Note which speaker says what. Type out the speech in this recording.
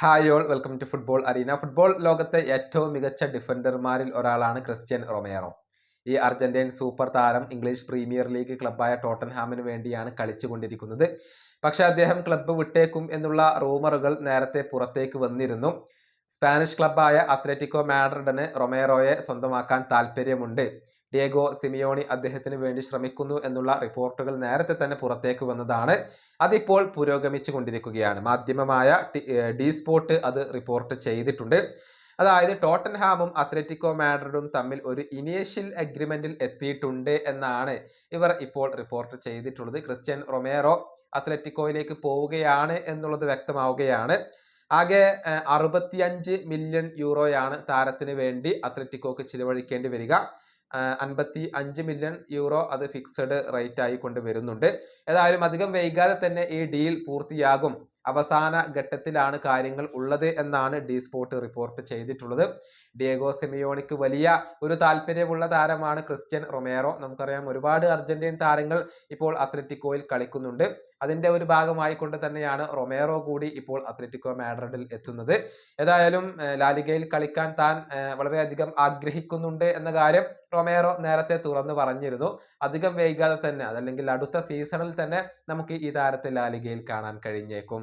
Speaker 1: Hi all welcome to football arena football ലോകത്തെ ഏറ്റവും മികച്ച ഡിഫൻഡർമാരിൽ ഒരാളാണ് ക്രിസ്ത്യൻ റൊമേറോ. ഈ അർജന്റീൻ സൂപ്പർ താരം ഇംഗ്ലീഷ് പ്രീമിയർ ലീഗ് ക്ലബ്ബായ ടോട്ടൻഹാമിന് വേണ്ടിയാണ് കളിച്ചുകൊണ്ടിരിക്കുന്നത്. പക്ഷെ അദ്ദേഹം ക്ലബ്ബ് വിട്ടേക്കും എന്നുള്ള റൂമറുകൾ നേരത്തെ പുറത്തേക്ക് വന്നിരുന്നു. സ്പാനിഷ് ക്ലബ്ബായ അത്ലറ്റിക്കോ മാഡ്രിഡിന് റൊമേറോയെ സ്വന്തമാക്കാൻ താല്പര്യമുണ്ട്. ഡിയേഗോ സിമിയോണി അദ്ദേഹത്തിന് വേണ്ടി ശ്രമിക്കുന്നു എന്നുള്ള റിപ്പോർട്ടുകൾ നേരത്തെ തന്നെ പുറത്തേക്ക് വന്നതാണ്. അതിപ്പോൾ പുരോഗമിച്ചു കൊണ്ടിരിക്കുകയാണ്. മാധ്യമമായ ഡി സ്പോർട്ട് അത് റിപ്പോർട്ട് ചെയ്തിട്ടുണ്ട്. അതായത് ടോട്ടൻഹാമും അത്ലറ്റിക്കോ മാഡ്രിഡും തമ്മിൽ ഒരു ഇനീഷ്യൽ അഗ്രിമെന്റിൽ എത്തിയിട്ടുണ്ട് എന്നാണ് ഇവർ ഇപ്പോൾ റിപ്പോർട്ട് ചെയ്തിട്ടുള്ളത്. ക്രിസ്ത്യൻ റൊമേറോ അത്ലറ്റിക്കോയിലേക്ക് പോവുകയാണ് എന്നുള്ളത് വ്യക്തമാവുകയാണ്. ആകെ അറുപത്തിയഞ്ച് മില്യൺ യൂറോയാണ് താരത്തിന് വേണ്ടി അത്ലറ്റിക്കോക്ക് ചിലവഴിക്കേണ്ടി വരിക. അൻപത്തി അഞ്ച് മില്യൺ യൂറോ അത് ഫിക്സഡ് റേറ്റ് ആയിക്കൊണ്ട് കൊണ്ട് വരുന്നുണ്ട്. ഏതായാലും അധികം വൈകാതെ തന്നെ ഈ ഡീൽ പൂർത്തിയാകും. അവസാന ഘട്ടത്തിലാണ് കാര്യങ്ങൾ ഉള്ളത് എന്നാണ് ഡി സ്പോർട്ട് റിപ്പോർട്ട് ചെയ്തിട്ടുള്ളത്. ഡിയേഗോ സെമിയോണിക്ക് വലിയ ഒരു താല്പര്യമുള്ള താരമാണ് ക്രിസ്ത്യൻ റൊമേറോ. നമുക്കറിയാം ഒരുപാട് അർജന്റീൻ താരങ്ങൾ ഇപ്പോൾ അത്ലറ്റിക്കോയിൽ കളിക്കുന്നുണ്ട്. അതിന്റെ ഒരു ഭാഗമായി കൊണ്ട് തന്നെയാണ് റൊമേറോ കൂടി ഇപ്പോൾ അത്ലറ്റിക്കോ മാഡ്രിഡിൽ എത്തുന്നത്. ഏതായാലും ലാലിഗയിൽ കളിക്കാൻ താൻ വളരെയധികം ആഗ്രഹിക്കുന്നുണ്ട് എന്ന കാര്യം റൊമേറോ നേരത്തെ തുറന്നു പറഞ്ഞിരുന്നു. അധികം വൈകാതെ തന്നെ അതല്ലെങ്കിൽ അടുത്ത സീസണിൽ തന്നെ നമുക്ക് ഈ താരത്തെ ലാലിഗയിൽ കാണാൻ കഴിഞ്ഞേക്കും.